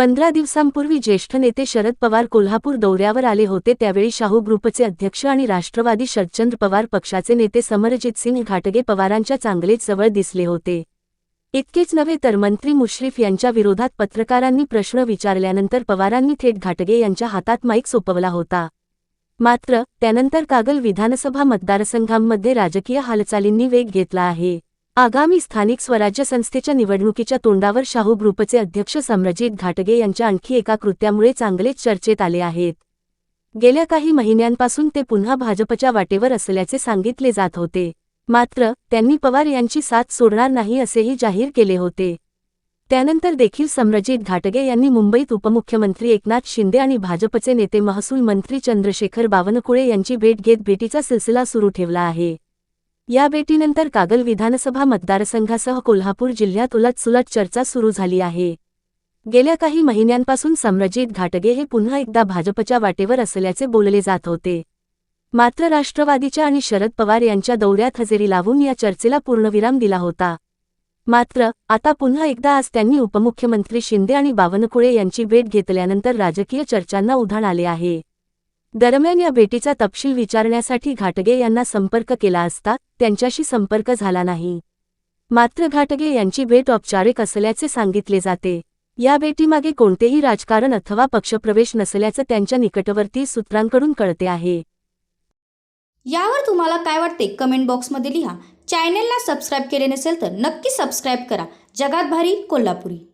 पंधरा दिवसांपूर्वी ज्येष्ठ नेते शरद पवार कोल्हापूर दौऱ्यावर आले होते. त्यावेळी शाहू ग्रुपचे अध्यक्ष आणि राष्ट्रवादी शरदचंद्र पवार पक्षाचे नेते समरजित सिंह घाटगे पवारांच्या चांगलेच जवळ दिसले होते. इतकेच नव्हे तर मंत्री मुश्रीफ यांच्या विरोधात पत्रकारांनी प्रश्न विचारल्यानंतर पवारांनी थेट घाटगे यांच्या हातात माईक सोपवला होता. मात्र त्यानंतर कागल विधानसभा मतदारसंघांमध्ये राजकीय हालचालींनी वेग घेतला आहे. आगामी स्थानिक स्वराज्य संस्थेच्या निवडणुकीच्या तोंडावर शाहू ग्रुपचे अध्यक्ष सम्रजित घाटगे यांच्या आणखी एका कृत्यामुळे चांगलेच चर्चेत आले आहेत. गेल्या काही महिन्यांपासून ते पुन्हा भाजपच्या वाटेवर असल्याचे सांगितले जात होते. मात्र त्यांनी पवार यांची साथ सोडणार नाही असेही जाहीर केले होते. त्यानंतर देखील सम्रजित घाटगे यांनी मुंबईत उपमुख्यमंत्री एकनाथ शिंदे आणि भाजपचे नेते महसूल मंत्री चंद्रशेखर बावनकुळे यांची भेट घेत भेटीचा सिलसिला सुरू ठेवला आहे. या भेटीनंतर कागल विधानसभा मतदारसंघासह कोल्हापूर जिल्ह्यात उलटसुलट चर्चा सुरू झाली आहे. गेल्या काही महिन्यांपासून सम्रजित घाटगे हे पुन्हा एकदा भाजपच्या वाटेवर असल्याचे बोलले जात होते. मात्र राष्ट्रवादीच्या आणि शरद पवार यांच्या दौऱ्यात हजेरी लावून या चर्चेला पूर्णविराम दिला होता. मात्र आता पुन्हा एकदा आज त्यांनी उपमुख्यमंत्री शिंदे आणि बावनकुळे यांची भेट घेतल्यानंतर राजकीय चर्चांना उधाण आले आहे. दरम्यान या भेटीचा तपशील विचारण्यासाठी घाटगे यांना संपर्क केला असता त्यांच्याशी संपर्क झाला नाही. मात्र घाटगे यांची भेट औपचारिक असल्याचे सांगितले जाते. या भेटीमागे कोणतेही राजकारण अथवा पक्षप्रवेश नसल्याचं त्यांच्या निकटवर्ती सूत्रांकडून कळते आहे. यावर तुम्हाला काय वाटते? कमेंट बॉक्समध्ये लिहा. चॅनेलला सबस्क्राईब केले नसेल तर नक्की सबस्क्राईब करा. जगात भारी कोल्हापुरी.